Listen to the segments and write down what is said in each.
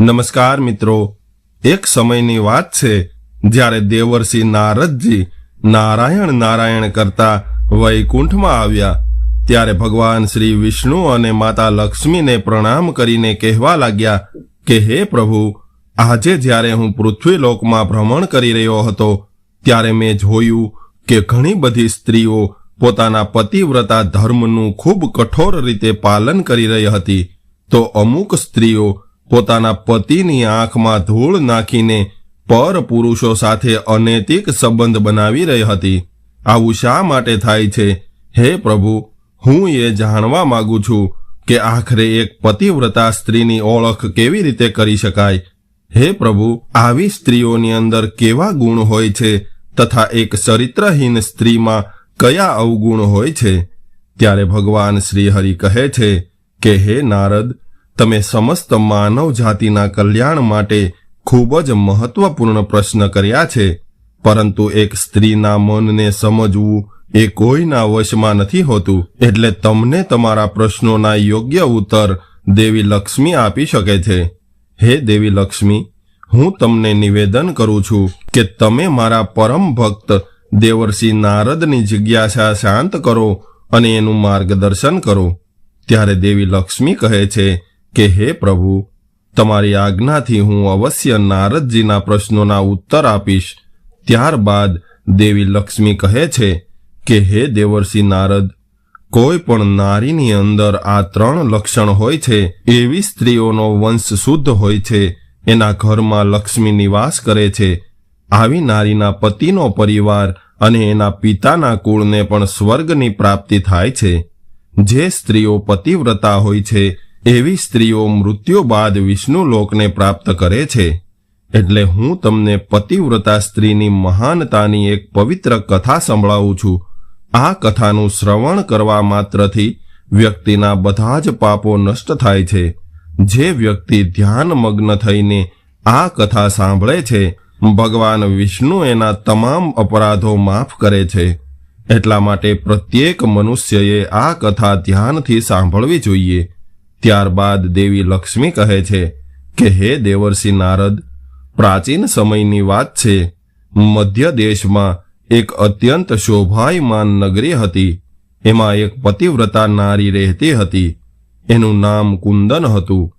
નમસ્કાર મિત્રો. એક સમયની વાત છે, જ્યારે દેવર્ષિ નારદજી નારાયણ નારાયણ કરતા વૈકુંઠમાં આવ્યા, ત્યારે ભગવાન શ્રી વિષ્ણુ અને માતા લક્ષ્મીને પ્રણામ કરીને કહેવા લાગ્યા કે, હે પ્રભુ, આજે જ્યારે હું પૃથ્વીલોકમાં ભ્રમણ કરી રહ્યો હતો, ત્યારે મેં જોયું કે ઘણી બધી સ્ત્રીઓ પોતાના પતિવ્રતા ધર્મનું ખૂબ કઠોર રીતે પાલન કરી રહી હતી. તો અમુક સ્ત્રીઓ પોતાના પતિની આંખમાં ધૂળ નાખીને પર પુરુષો સાથે અનૈતિક સંબંધ બનાવી રહી હતી. આવું શા માટે થાય છે? હે પ્રભુ, હું એ જાણવા માગું છું કે આખરે એક પતિવ્રતા સ્ત્રીની ઓળખ કેવી રીતે કરી શકાય? હે પ્રભુ, આવી સ્ત્રીઓની અંદર કેવા ગુણ હોય છે તથા એક ચરિત્રહીન સ્ત્રીમાં કયા અવગુણ હોય છે? ત્યારે ભગવાન શ્રી હરિ કહે છે કે, હે નારદ તમે સમસ્ત માનવ જાતિના કલ્યાણ માટે ખૂબ જ મહત્વપૂર્ણ પ્રશ્ન કર્યા છે, પરંતુ એક સ્ત્રીના મનને સમજવું એ કોઈના વશમાં નથી હોતું, એટલે તમને તમારા પ્રશ્નોના યોગ્ય ઉત્તર દેવી લક્ષ્મી આપી શકે છે. હે દેવી લક્ષ્મી, હું તમને નિવેદન કરું છું કે તમે મારા પરમ ભક્ત દેવર્ષિ નારદની જિજ્ઞાસા શાંત કરો અને એનું માર્ગદર્શન કરો. ત્યારે દેવી લક્ષ્મી કહે છે કે હે પ્રભુ, તમારી આજ્ઞાથી હું અવશ્ય નારદજીના પ્રશ્નોના ઉત્તર આપીશ. ત્યારબાદ દેવી લક્ષ્મી કહે છે કે, હે દેવર્ષિ નારદ, કોઈ પણ નારીની અંદર આ ત્રણ લક્ષણ હોય છે. એવી સ્ત્રીઓનો વંશ શુદ્ધ હોય છે. એના ઘરમાં લક્ષ્મી નિવાસ કરે છે. આવી નારીના પતિનો પરિવાર અને એના પિતાના કુળને પણ સ્વર્ગની પ્રાપ્તિ થાય છે. જે સ્ત્રીઓ પતિવ્રતા હોય છે એવી સ્ત્રીઓ મૃત્યુ બાદ વિષ્ણુ લોકને પ્રાપ્ત કરે છે. એટલે હું તમને પતિવ્રતા સ્ત્રીની મહાનતાની એક પવિત્ર કથા સંભળાવું છું. આ કથાનું શ્રવણ કરવા માત્રથી વ્યક્તિના બધા જ પાપો નષ્ટ થાય છે. જે વ્યક્તિ ધ્યાનમગ્ન થઈને આ કથા સાંભળે છે, ભગવાન વિષ્ણુ એના તમામ અપરાધો માફ કરે છે. એટલા માટે પ્રત્યેક મનુષ્યએ આ કથા ધ્યાનથી સાંભળવી જોઈએ. ત્યારબાદ દેવી લક્ષ્મી કહે છે કે, હે દેવર્ષિ નારદ, પ્રાચીન સમયની વાત છે. મધ્ય દેશમાં એક અત્યંત શોભાયમાન નગરી હતી. એમાં એક પતિવ્રતા નારી રહેતી હતી. એનું નામ કુંદન હતું.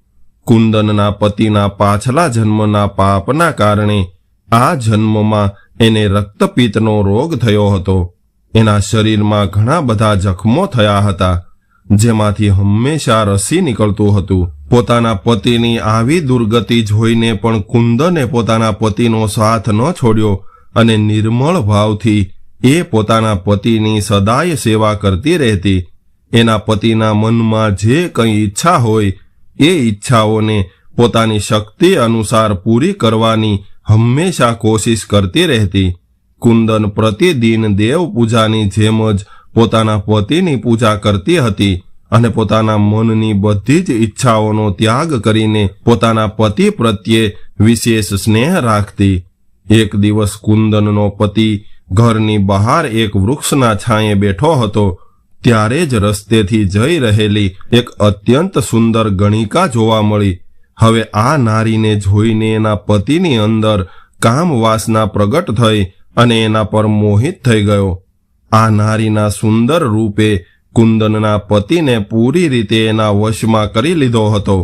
કુંદનના પતિના પાછલા જન્મના પાપના કારણે આ જન્મમાં એને રક્તપિત્તનો રોગ થયો હતો. એના શરીરમાં ઘણા બધા જખમો થયા હતા. જેમાંથી હંમેશા રસી નીકળતું હતું. પોતાના પતિની આવી દુર્ગતિ જોઈને પણ કુંદને પોતાના પતિનો સાથ ન છોડ્યો અને નિર્મળ ભાવથી એ પોતાના પતિની સદાય સેવા કરતી રહેતી. એના પતિના મનમાં જે કંઈ ઈચ્છા હોય, એ ઈચ્છાઓને પોતાની શક્તિ અનુસાર પૂરી કરવાની હંમેશા કોશિશ કરતી રહેતી. કુંદન પ્રતિદિન દેવ પૂજાની જેમ જ પોતાના પતિની પૂજા કરતી હતી અને પોતાના મનની બધી જ ઈચ્છાઓનો ત્યાગ કરીને પોતાના પતિ પ્રત્યે વિશેષ સ્નેહ રાખતી. એક દિવસ કુંદનનો પતિ ઘરની બહાર એક વૃક્ષના છાંયે બેઠો હતો. ત્યારે જ રસ્તેથી જઈ રહેલી એક અત્યંત સુંદર ગણિકા જોવા મળી. હવે આ નારીને જોઈને એના પતિની અંદર કામ વાસના પ્રગટ થઈ અને એના પર મોહિત થઈ ગયો. આ નારીના સુંદર રૂપે કુંદનના પતિને પૂરી રીતે એના વશમાં કરી લીધો હતો.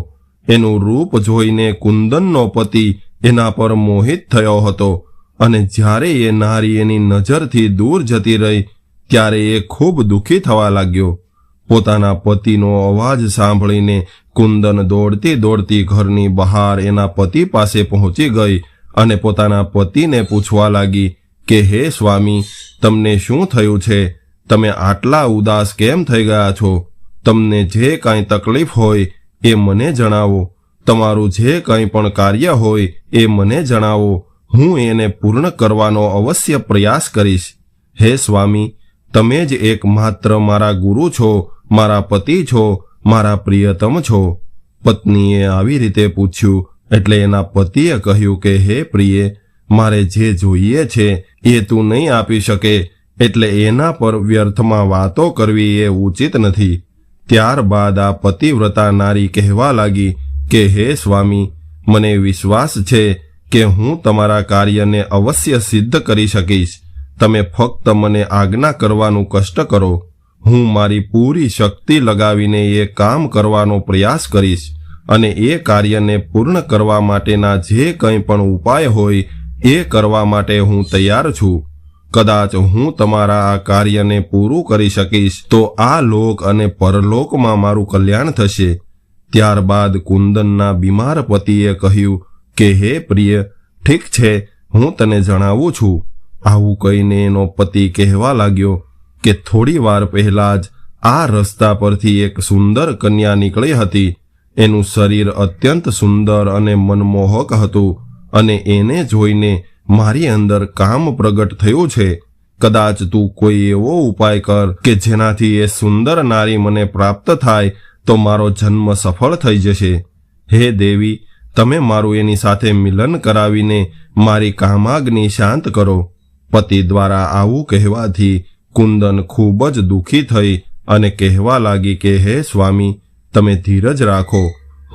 એનું રૂપ જોઈને કુંદનનો પતિ એના પર મોહિત થયો હતો અને જ્યારે એ નારી એની નજરથી દૂર જતી રહી, ત્યારે એ ખૂબ દુઃખી થવા લાગ્યો. પોતાના પતિનો અવાજ સાંભળીને કુંદન દોડતી દોડતી ઘરની બહાર એના પતિ પાસે પહોંચી ગઈ અને પોતાના પતિને પૂછવા લાગી કે, હે સ્વામી તમને શું થયું છે? તમે આટલા ઉદાસ કેમ થઈ ગયા છો? તમને જે કાંઈ તકલીફ હોય એ મને જણાવો. તમારું જે કંઈ પણ કાર્ય હોય એ મને જણાવો. હું એને પૂર્ણ કરવાનો અવશ્ય પ્રયાસ કરીશ. હે સ્વામી, તમે જ એકમાત્ર મારા ગુરુ છો, મારા પતિ છો, મારા પ્રિયતમ છો. પત્નીએ આવી રીતે પૂછ્યું એટલે એના પતિએ કહ્યું કે, હે પ્રિય મારે જે જોઈએ છે એ તું નહીં આપી શકે, એટલે એના પર વ્યર્થમાં વાતો કરવી એ ઉચિત નથી. ત્યારબાદ આ પતિવ્રતા નારી કહેવા લાગી કે, હે સ્વામી, મને વિશ્વાસ છે કે હું તમારા કાર્યને અવશ્ય સિદ્ધ કરી શકીશ. તમે ફક્ત મને આજ્ઞા કરવાનું કષ્ટ કરો. હું મારી પૂરી શક્તિ લગાવીને એ કામ કરવાનો પ્રયાસ કરીશ અને એ કાર્યને પૂર્ણ કરવા માટેના જે કંઈ પણ ઉપાય હોય એ કરવા માટે હું તૈયાર છું. કદાચ હું તમારા આ કાર્યને પૂરું કરી શકીશ, તો આ લોક અને પરલોકમાં મારું કલ્યાણ થશે. ત્યારબાદ કુંદનના બીમાર પતિએ કહ્યું કે, હે પ્રિય, ઠીક છે, હું તને જણાવું છું. આવું કહીને એનો પતિ કહેવા લાગ્યો કે થોડી વાર પહેલા જ આ રસ્તા પરથી એક સુંદર કન્યા નીકળી હતી. એનું શરીર અત્યંત સુંદર અને મનમોહક હતું. અને એને જોઈને મારી અંદર કામ પ્રગટ થયું છે. કદાચ તું કોઈ એવો ઉપાય કર કે જેનાથી એ સુંદર નારી મને પ્રાપ્ત થાય, તો મારો જન્મ સફળ થઈ જશે. હે દેવી, તમે મારું એની સાથે મિલન કરાવીને મારી કામાગ્નિ શાંત કરો. પતિ દ્વારા આવું કહેવાથી કુંદન ખૂબ જ દુઃખી થઈ અને કહેવા લાગી કે, હે સ્વામી, તમે ધીરજ રાખો.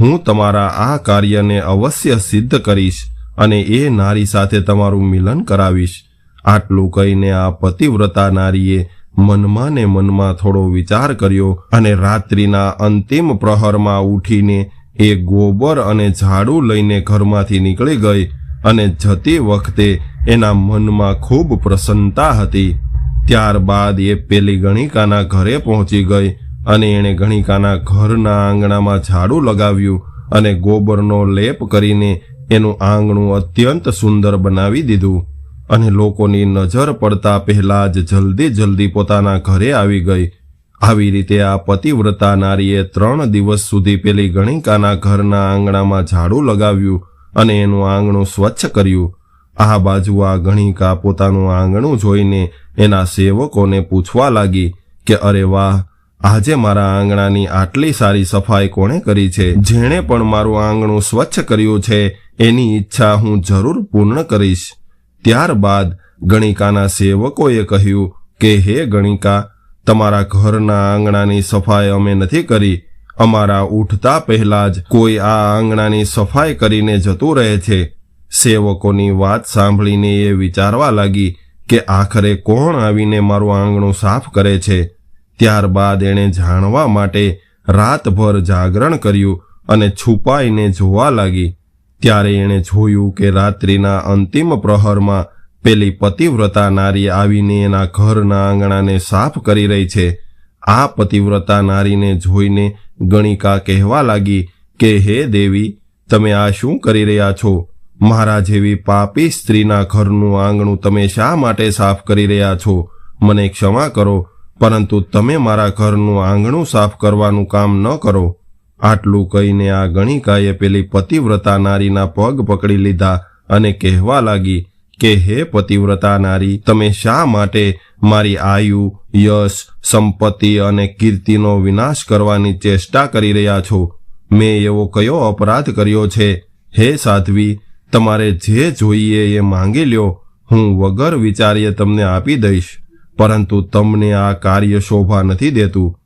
હું તમારા આ કાર્યને અવશ્ય સિદ્ધ કરીશ. અને એ નારી સાથે તમારું મિલન કરાવીશ. આટલું કહીને આ પતિવ્રતા નારીએ મનમાં ને મનમાં થોડો વિચાર કર્યો અને રાત્રિના અંતિમ પ્રહરમાં ઉઠીને એ ગોબર અને ઝાડુ લઈને ઘરમાંથી નીકળી ગઈ અને જતી વખતે એના મનમાં ખૂબ પ્રસન્નતા હતી. ત્યારબાદ એ પેલી ગણિકાના ઘરે પહોંચી ગઈ અને એણે ગણિકાના ઘરના આંગણામાં ઝાડુ લગાવ્યું અને ગોબરનો લેપ કરીને એનું આંગણું અત્યંત સુંદર બનાવી દીધું અને લોકોની નજર પડતા પહેલા જ જલ્દી જલ્દી પોતાના ઘરે આવી ગઈ. આવી રીતે આ પતિવ્રતા નારીએ ત્રણ દિવસ સુધી પેલી ગણિકાના ઘરના આંગણામાં ઝાડુ લગાવ્યું અને એનું આંગણું સ્વચ્છ કર્યું. આ બાજુ આ ગણિકા પોતાનું આંગણું જોઈને એના સેવકોને પૂછવા લાગી કે, અરે વાહ, આજે મારા આંગણાની આટલી સારી સફાઈ કોણે કરી છે? જેણે પણ મારું આંગણું સ્વચ્છ કર્યું છે એની ઈચ્છા હું જરૂર પૂર્ણ કરીશ. ત્યારબાદ ગણિકાના સેવકોએ કહ્યું કે, હે ગણિકા, તમારા ઘરના આંગણાની સફાઈ અમે નથી કરી. અમારા ઉઠતા પહેલા જ કોઈ આ આંગણાની સફાઈ કરીને જતું રહે છે. સેવકોની વાત સાંભળીને એ વિચારવા લાગી કે, આખરે કોણ આવીને મારું આંગણું સાફ કરે છે? ત્યારબાદ એણે જાણવા માટે રાતભર જાગરણ કર્યું અને છુપાઈને જોવા લાગી. ત્યારે એણે જોયું કે રાત્રિના અંતિમ પ્રહરમાં પેલી પતિવ્રતા નારી આવીને એના ઘરના આંગણાને સાફ કરી રહી છે. આ પતિવ્રતા નારીને જોઈને ગણિકા કહેવા લાગી કે, હે દેવી, તમે આ શું કરી રહ્યા છો? મારા જેવી પાપી સ્ત્રીના ઘરનું આંગણું તમે શા માટે સાફ કરી રહ્યા છો? મને ક્ષમા કરો, પરંતુ તમે મારા ઘરનું આંગણું સાફ કરવાનું કામ ન કરો. આટલું કહીને આ ગણિકાએ પેલી પતિવ્રતા નારીના પગ પકડી લીધા અને કહેવા લાગી કે, હે પતિવ્રતા નારી, તમે શા માટે મારી આયુ, યશ, સંપત્તિ અને કીર્તિનો વિનાશ કરવાની ચેષ્ટા કરી રહ્યા છો? મેં એવો કયો અપરાધ કર્યો છે? હે સાધ્વી, તમારે જે જોઈએ એ માંગી લ્યો. હું વગર વિચારીએ તમને આપી દઈશ. પરંતુ તમને આ કાર્ય શોભા નથી દેતું.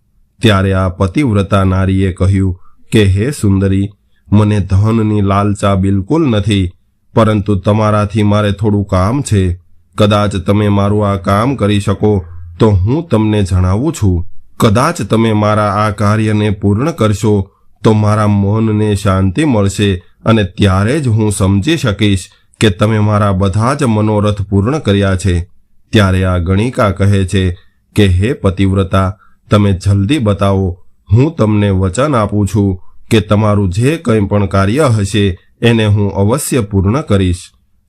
ત્યારે આ પતિવ્રતા નારીએ કહ્યું કે, હે સુંદરી, મને ધનની લાલચા બિલકુલ નથી, પરંતુ તમારાથી મારે થોડું કામ છે. કદાચ તમે મારું આ કામ કરી શકો, તો હું તમને જણાવું છું. કદાચ તમે મારા આ કાર્યને પૂર્ણ કરશો, તો મારા મનને શાંતિ મળશે અને ત્યારે જ હું સમજી શકીશ કે તમે મારા બધા જ મનોરથ પૂર્ણ કર્યા છે. ત્યારે આ ગણિકા કહે છે કે, હે પતિવ્રતા, તમે જલ્દી બતાવો હું તમને વચન આપું છું કે તમારું જે કંઈ પણ કાર્ય હશે, એને હું અવશ્ય પૂર્ણ કરીશ.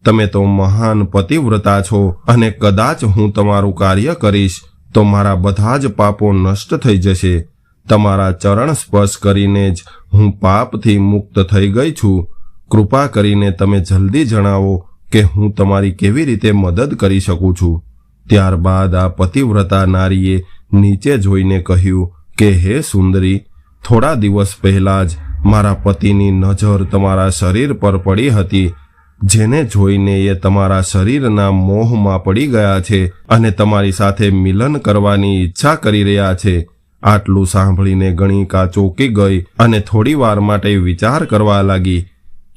તમે તો મહાન પતિવ્રતા છો અને કદાચ હું તમારું કાર્ય કરીશ, તો મારા બધા જ પાપો નષ્ટ થઈ જશે. તમારા ચરણ સ્પર્શ કરીને જ હું પાપથી મુક્ત થઈ ગઈ છું. કૃપા કરીને તમે જલ્દી જણાવો કે હું તમારી કેવી રીતે મદદ કરી શકું છું. ત્યારબાદ આ પતિવ્રતા નારીએ નીચે જોઈને કહ્યું કે, હે સુંદરી, થોડા દિવસ પહેલાં જ મારા પતિની નજર તમારા શરીર પર પડી હતી, જેને જોઈને એ તમારા શરીરના મોહમાં પડી ગયા છે અને તમારી સાથે મિલન કરવાની ઈચ્છા કરી રહ્યા છે. આટલું સાંભળીને ગણિકા ચોકી ગઈ અને થોડી વાર માટે વિચાર કરવા લાગી.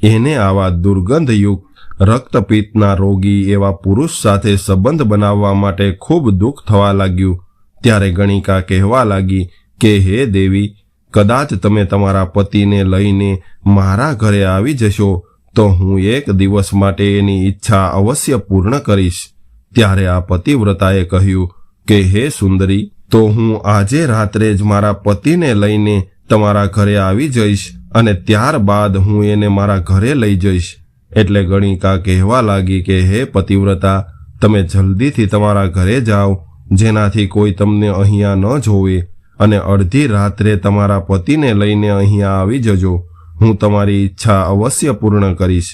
એને આવા દુર્ગંધયુક્ત રક્તપિત્તના રોગી એવા પુરુષ સાથે સંબંધ બનાવવા માટે ખૂબ દુઃખ થવા લાગ્યું. ત્યારે ગણિકા કહેવા લાગી કે હે દેવી, કદાચ તમે તમારા પતિને લઈને મારા ઘરે આવી જશો, તો હું એક દિવસ માટે એની ઈચ્છા અવશ્ય પૂર્ણ કરીશ. ત્યારે આ પતિવ્રતાએ કહ્યું કે, હે સુંદરી, તો હું આજે રાત્રે જ મારા પતિને લઈને તમારા ઘરે આવી જઈશ અને ત્યારબાદ હું એને મારા ઘરે લઈ જઈશ. એટલે ગણિકા કહેવા લાગી કે, હે પતિવ્રતા, તમે જલ્દીથી તમારા ઘરે જાઓ, જેનાથી કોઈ તમને અહીંયા ન જોવે. અને અડધી રાત્રે તમારા પતિને લઈને અહીંયા આવી જજો. હું તમારી ઈચ્છા અવશ્ય પૂર્ણ કરીશ.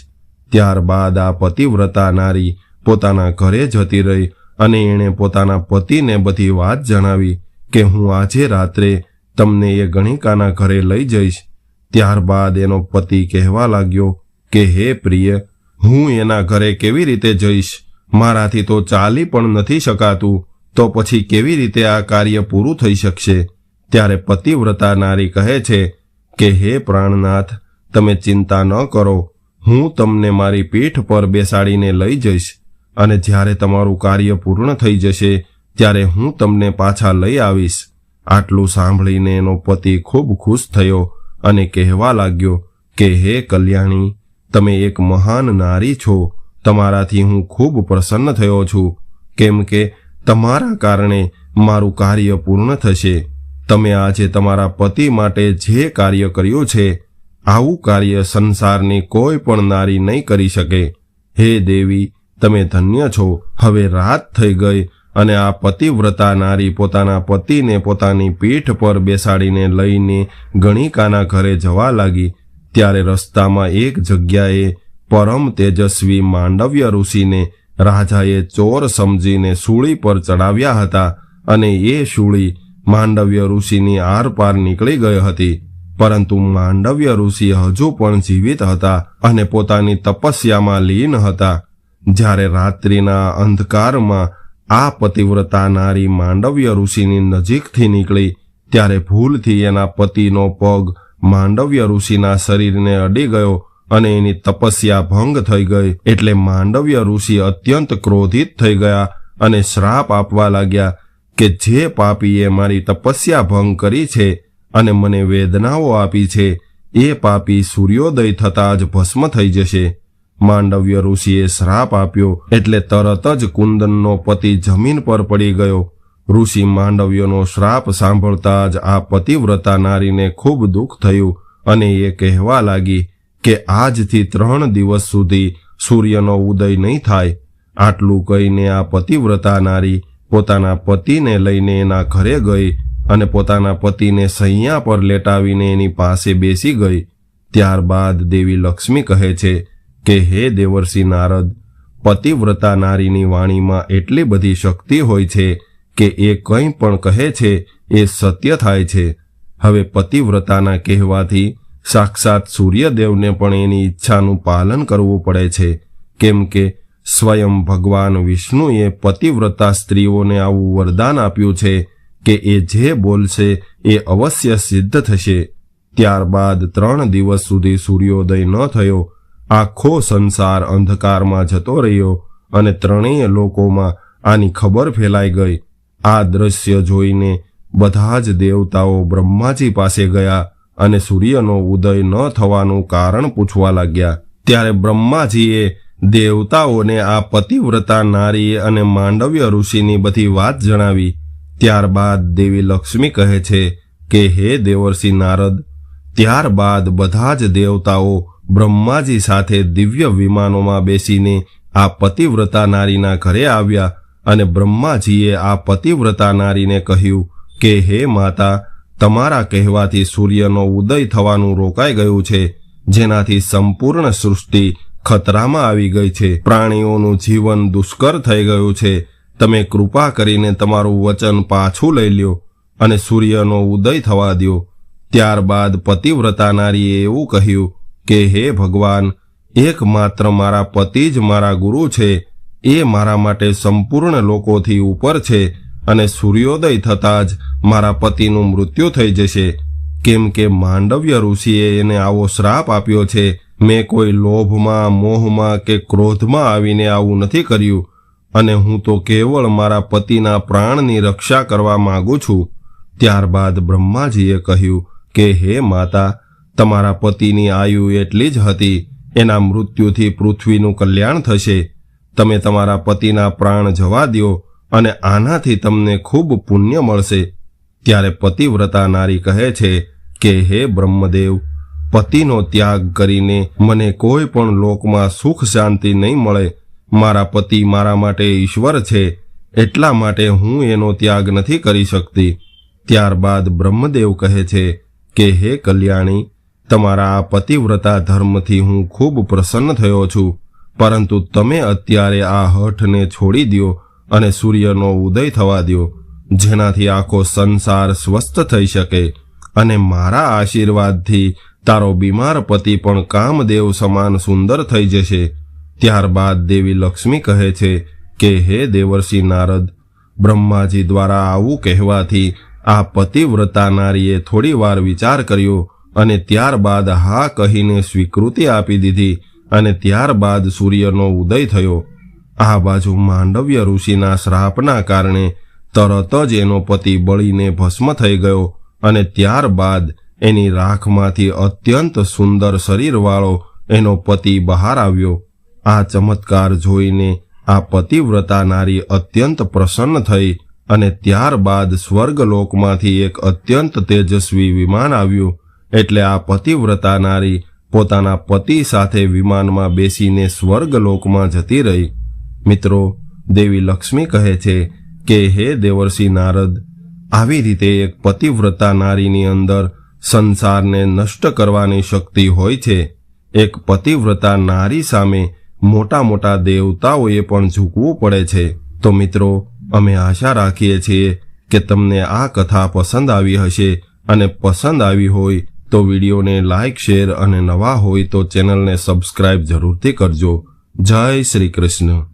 ત્યારબાદ આ પતિવ્રતા નારી પોતાના ઘરે જતી રહી અને એણે પોતાના પતિને બધી વાત જણાવી કે હું આજે રાત્રે તમને એ ગણિકાના ઘરે લઈ જઈશ. ત્યારબાદ એનો પતિ કહેવા લાગ્યો કે, હે પ્રિય, હું એના ઘરે કેવી રીતે જઈશ? મારાથી તો ચાલી પણ નથી શકાતું. તો પછી કેવી રીતે આ કાર્ય પૂરું થઈ શકશે? ત્યારે પતિવ્રતા નારી કહે છે કે, હે પ્રાણનાથ, તમે ચિંતા ન કરો. હું તમને મારી પીઠ પર બેસાડીને લઈ જઈશ અને જ્યારે તમારું કાર્ય પૂર્ણ થઈ જશે, ત્યારે હું તમને પાછા લઈ આવીશ. આટલું સાંભળીને એનો પતિ ખૂબ ખુશ થયો અને કહેવા લાગ્યો કે, હે કલ્યાણી, તમે એક મહાન નારી છો. તમારાથી હું ખૂબ પ્રસન્ન થયો છું. કેમ કે તમારા કારણે મારું કાર્ય પૂર્ણ થશે. તમે આજે તમારા પતિ માટે જે કાર્ય કર્યું છે, આવું કાર્ય સંસારની કોઈ પણ નારી નહીં કરી શકે. હે દેવી, તમે ધન્ય છો. હવે રાત થઈ ગઈ અને આ પતિવ્રતા નારી પોતાના પતિને પોતાની પીઠ પર બેસાડીને લઈને ગણિકાના ઘરે જવા લાગી. ત્યારે રસ્તામાં એક જગ્યાએ પરમ તેજસ્વી માંડવ્ય ઋષિને રાજાએ ચોર સમજીને સૂળી પર ચડાવ્યા હતા અને એ સૂળી માંડવ્ય ઋષિની આરપાર નીકળી ગઈ હતી. પરંતુ માંડવ્ય ઋષિ હજુ પણ જીવિત હતા અને પોતાની તપસ્યામાં લીન હતા. જ્યારે રાત્રિના અંધકારમાં આ પતિવ્રતા નારી માંડવ્ય ઋષિની નજીકથી નીકળી, ત્યારે ભૂલથી એના પતિનો પગ માંડવ્ય ઋષિના શરીરને અડી ગયો અને એની તપસ્યા ભંગ થઈ ગઈ. એટલે માંડવ્ય ઋષિ અત્યંત ક્રોધિત થઈ ગયા અને શ્રાપ આપવા લાગ્યા કે જે પાપીએ મારી તપસ્યા ભંગ કરી છે અને મને વેદનાઓ આપી છે, એ પાપી સૂર્યોદય થતાં જ ભસ્મ થઈ જશે. માંડવ્ય ઋષિએ શ્રાપ આપ્યો એટલે તરત જ કુંદનનો પતિ જમીન પર પડી ગયો. ઋષિ માંડવ્યનો શ્રાપ સાંભળતા જ આ પતિવ્રતા નારીને ખૂબ દુઃખ થયું અને એ કહેવા લાગી કે આજથી ત્રણ દિવસ સુધી સૂર્યનો ઉદય નહીં થાય. આટલું કહીને આ પતિવ્રતા નારી પોતાના પતિને લઈને એના ઘરે ગઈ અને પોતાના પતિને સૈયા પર લેટાવીને એની પાસે બેસી ગઈ. ત્યારબાદ દેવી લક્ષ્મી કહે છે કે, હે દેવર્ષિ નારદ, પતિવ્રતા નારીની વાણીમાં એટલી બધી શક્તિ હોય છે કે એ કંઈ પણ કહે છે એ સત્ય થાય છે. હવે પતિવ્રતાના કહેવાથી સાક્ષાત સૂર્યદેવને પણ એની ઈચ્છાનું પાલન કરવું પડે છે. કેમ કે સ્વયં ભગવાન વિષ્ણુએ પતિવ્રતા સ્ત્રીઓને આવું વરદાન આપ્યું છે કે એ જે બોલશે એ અવશ્ય સિદ્ધ થશે. ત્યારબાદ ત્રણ દિવસ સુધી સૂર્યોદય ન થયો. આખો સંસાર અંધકારમાં જતો રહ્યો અને ત્રણેય લોકોમાં આની ખબર ફેલાઈ ગઈ. આ દ્રશ્ય જોઈને બધા જ દેવતાઓ બ્રહ્માજી પાસે ગયા અને સૂર્યનો ઉદય ન થવાનું કારણ પૂછવા લાગ્યા. ત્યારે બ્રહ્માજીએ દેવતાઓને આ પતિવ્રતા નારી અને માંડવ્ય ઋષિની બધી વાત જણાવી. ત્યારબાદ દેવી લક્ષ્મી કહે છે કે, હે દેવર્ષિ નારદ, ત્યારબાદ બધા જ દેવતાઓ બ્રહ્માજી સાથે દિવ્ય વિમાનોમાં બેસીને આ પતિવ્રતા નારીના ઘરે આવ્યા અને બ્રહ્માજીએ આ પતિવ્રતા નારીને કહ્યું કે, હે માતા, તમારા કહેવાથી સૂર્યનો ઉદય થવાનું રોકાઈ ગયું છે, જેનાથી સંપૂર્ણ સૃષ્ટિ ખતરામાં આવી ગઈ છે. પ્રાણીઓનું જીવન દુષ્કર થઈ ગયું છે. તમે કૃપા કરીને તમારું વચન પાછું લઈ લ્યો અને સૂર્યનો ઉદય થવા દો ત્યારબાદ પતિવ્રતા નારીએ એવું કહ્યું કે, હે ભગવાન, એકમાત્ર મારા પતિ જ મારા ગુરુ છે. એ મારા માટે સંપૂર્ણ લોકોથી ઉપર છે અને સૂર્યોદય થતાં જ મારા પતિનું મૃત્યુ થઈ જશે. કેમ કે માંડવ્ય ઋષિએ એને આવો શ્રાપ આપ્યો છે મેં કોઈ લોભમાં, મોહમાં કે ક્રોધમાં આવીને આવું નથી કર્યું અને હું તો કેવળ મારા પતિના પ્રાણની રક્ષા કરવા માગું છું. ત્યારબાદ બ્રહ્માજીએ કહ્યું કે, હે માતા, તમારા પતિની આયુ એટલી જ હતી, એના મૃત્યુથી પૃથ્વીનું કલ્યાણ થશે. તમે તમારા પતિના પ્રાણ જવા દ્યો અને આનાથી તમને ખૂબ પુણ્ય મળશે. ત્યારે પતિવ્રતા નારી કહે છે કે, હે બ્રહ્મદેવ પતિનો ત્યાગ કરીને મને કોઈ પણ લોકમાં સુખ શાંતિ નહીં મળે. મારા પતિ મારા માટે ઈશ્વર છે, એટલા માટે હું એનો ત્યાગ નથી કરી શકતી. ત્યારબાદ બ્રહ્મદેવ કહે છે કે, હે કલ્યાણી, તમારા આ પતિવ્રતા ધર્મથી હું ખૂબ પ્રસન્ન થયો છું. પરંતુ તમે અત્યારે આ હઠને છોડી દો અને સૂર્યનો ઉદય થવા દો જેનાથી આખો સંસાર સ્વસ્થ થઈ શકે અને મારા આશીર્વાદથી તારો બીમાર પતિ પણ કામદેવ સમાન સુંદર થઈ જશે. ત્યારબાદ દેવી લક્ષ્મી કહે છે કે, હે દેવર્ષિ નારદ, બ્રહ્માજી દ્વારા આવું કહેવાથી આ પતિવ્રતા નારીએ થોડી વાર વિચાર કર્યો અને ત્યારબાદ હા કહીને સ્વીકૃતિ આપી દીધી અને ત્યારબાદ સૂર્યનો ઉદય થયો. આ બાજુ માંડવ્ય ઋષિના શ્રાપના કારણે તરત જ એનો પતિ બળીને ભસ્મ થઈ ગયો અને ત્યારબાદ એની રાખમાંથી અત્યંત સુંદર શરીરવાળો એનો પતિ બહાર આવ્યો. આ ચમત્કાર જોઈને આ પતિવ્રતા નારી અત્યંત પ્રસન્ન થઈ અને ત્યારબાદ સ્વર્ગલોકમાંથી એક અત્યંત તેજસ્વી વિમાન આવ્યું. એટલે આ પતિવ્રતા નારી પોતાના પતિ સાથે વિમાનમાં બેસીને સ્વર્ગલોકમાં જતી રહી. મિત્રો, દેવી લક્ષ્મી કહે છે કે, હે દેવર્ષિ નારદ, આવી રીતે એક પતિવ્રતા નારીની અંદર સંસારને નષ્ટ કરવાની શક્તિ હોય છે. એક પતિવ્રતા નારી સામે મોટા મોટા દેવતાઓએ પણ ઝૂકવું પડે છે. તો મિત્રો, અમે આશા રાખીએ છીએ કે તમને આ કથા પસંદ આવી હશે અને પસંદ આવી હોય તો વિડીયોને લાઇક શેર અને નવા હોય તો ચેનલને સબસ્ક્રાઇબ જરૂરથી કરજો. જય શ્રી કૃષ્ણ.